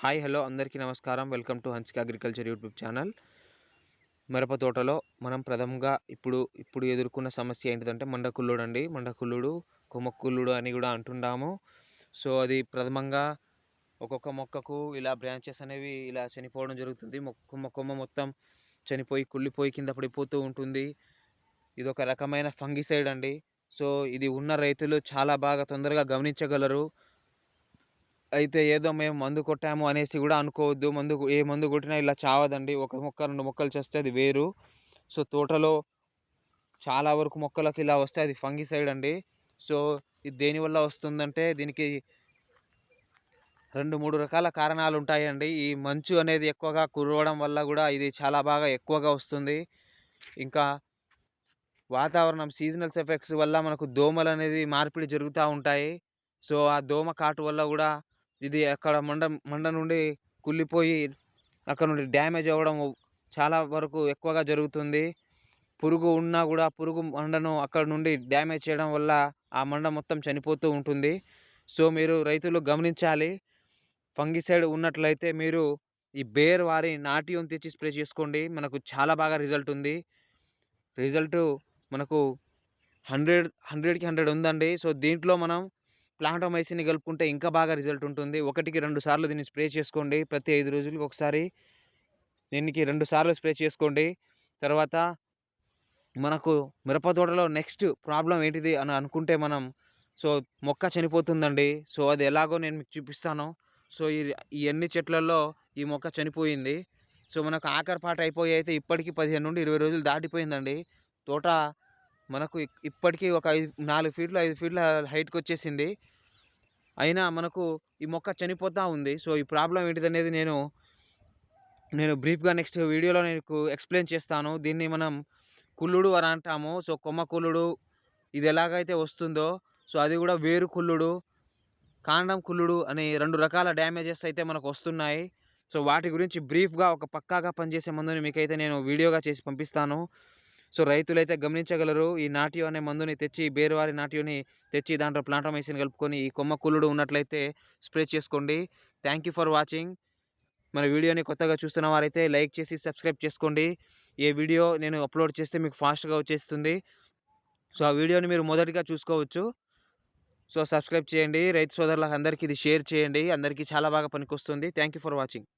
Hi hello అందరికీ నమస్కారం. Welcome to Hansika agriculture YouTube channel. మిరప తోటలో మనం ప్రథమంగా ఇప్పుడు ఇప్పుడు ఎదుర్కొన్న సమస్య ఏంటిదంటే మండకుల్లుడు అండి. మండకుల్లుడు కొమ్మక్కుల్లుడు అని కూడా అంటుండాము. సో అది ప్రథమంగా ఒక్కొక్క మొక్కకు ఇలా బ్రాంచెస్ అనేవి ఇలా చనిపోవడం జరుగుతుంది. కొమ్మ కొమ్మ మొత్తం చనిపోయి కుళ్ళిపోయి కింద పడిపోతూ ఉంటుంది. ఇది ఒక రకమైన ఫంగిసైడ్ అండి. సో ఇది ఉన్న రైతులు చాలా బాగా తొందరగా గమనించగలరు. అయితే ఏదో మేము మందు కొట్టాము అనేసి కూడా అనుకోవద్దు. మందు ఏ మందు కొట్టినా ఇలా చావదండి. ఒక మొక్క రెండు మొక్కలు చేస్తే అది వేరు. సో తోటలో చాలా వరకు మొక్కలకు ఇలా వస్తే అది ఫంగిసైడ్ అండి. సో ఇది దేనివల్ల వస్తుందంటే దీనికి రెండు మూడు రకాల కారణాలు ఉంటాయండి. ఈ మంచు అనేది ఎక్కువగా కురవడం వల్ల కూడా ఇది చాలా బాగా ఎక్కువగా వస్తుంది. ఇంకా వాతావరణం సీజనల్స్ ఎఫెక్ట్స్ వల్ల మనకు దోమలు అనేది మార్పిడి జరుగుతూ ఉంటాయి. సో ఆ దోమ కాటు వల్ల కూడా ఇది అక్కడ మండ మండ నుండి కుళ్ళిపోయి అక్కడ నుండి డ్యామేజ్ అవ్వడం చాలా వరకు ఎక్కువగా జరుగుతుంది. పురుగు ఉన్నా కూడా పురుగు మండను అక్కడ నుండి డ్యామేజ్ చేయడం వల్ల ఆ మండ మొత్తం చనిపోతూ ఉంటుంది. సో మీరు రైతులు గమనించాలి. ఫంగిసైడ్ ఉన్నట్లయితే మీరు ఈ బేర్ వారి నాట్యం తెచ్చి స్ప్రే చేసుకోండి. మనకు చాలా బాగా రిజల్ట్ ఉంది. రిజల్ట్ మనకు హండ్రెడ్ హండ్రెడ్కి హండ్రెడ్ ఉందండి. సో దీంట్లో మనం ప్లాంటోమైసిన్ కలుపుకుంటే ఇంకా బాగా రిజల్ట్ ఉంటుంది. ఒకటికి రెండు సార్లు దీన్ని స్ప్రే చేసుకోండి. ప్రతి ఐదు రోజులకి ఒకసారి దీనికి రెండు సార్లు స్ప్రే చేసుకోండి. తర్వాత మనకు మిరప తోటలో నెక్స్ట్ ప్రాబ్లం ఏంటిది అని అనుకుంటే మనం సో మొక్క చనిపోతుందండి. సో అది ఎలాగో నేను మీకు చూపిస్తాను. సో ఈ ఈ అన్ని చెట్లలో ఈ మొక్క చనిపోయింది. సో మనకు ఆఖరి పాట అయిపోయి అయితే ఇప్పటికీ పదిహేను నుండి ఇరవై రోజులు దాటిపోయిందండి. తోట మనకు ఇప్పటికీ ఒక ఐదు నాలుగు ఫీట్లు ఐదు ఫీట్ల హైట్కి వచ్చేసింది అయినా మనకు ఈ మొక్క చనిపోతూ ఉంది. సో ఈ ప్రాబ్లం ఏంటిదనేది నేను నేను బ్రీఫ్గా నెక్స్ట్ వీడియోలో నీకు ఎక్స్ప్లెయిన్ చేస్తాను. దీన్ని మనం కుళ్ళుడు అని అంటాము. సో కొమ్మ కుళ్ళుడు ఇది ఎలాగైతే వస్తుందో సో అది కూడా వేరు కుళ్ళుడు కాండం కుళ్ళుడు అనే రెండు రకాల డ్యామేజెస్ అయితే మనకు వస్తున్నాయి. సో వాటి గురించి బ్రీఫ్గా ఒక పక్కాగా పనిచేసే మందుని మీకైతే నేను వీడియోగా చేసి పంపిస్తాను. సో రైతులైతే గమనించగలరు ఈ నాట్యం అనే మందుని తెచ్చి బేరువారి నాట్యోని తెచ్చి దాంట్లో ప్లాంటోమైసిన్ కలుపుకొని ఈ కొమ్మ కుళ్ళుడు ఉన్నట్లయితే స్ప్రే చేసుకోండి. Thank you for watching. మన వీడియోని కొత్తగా చూస్తున్న వారైతే లైక్ చేసి సబ్స్క్రైబ్ చేసుకోండి. ఏ వీడియో నేను అప్లోడ్ చేస్తే మీకు ఫాస్ట్గా వచ్చేస్తుంది. సో ఆ వీడియోని మీరు మొదటిగా చూసుకోవచ్చు. సో సబ్స్క్రైబ్ చేయండి. రైతు సోదరులకు అందరికీ ఇది షేర్ చేయండి. అందరికీ చాలా బాగా పనికొస్తుంది. Thank you for watching.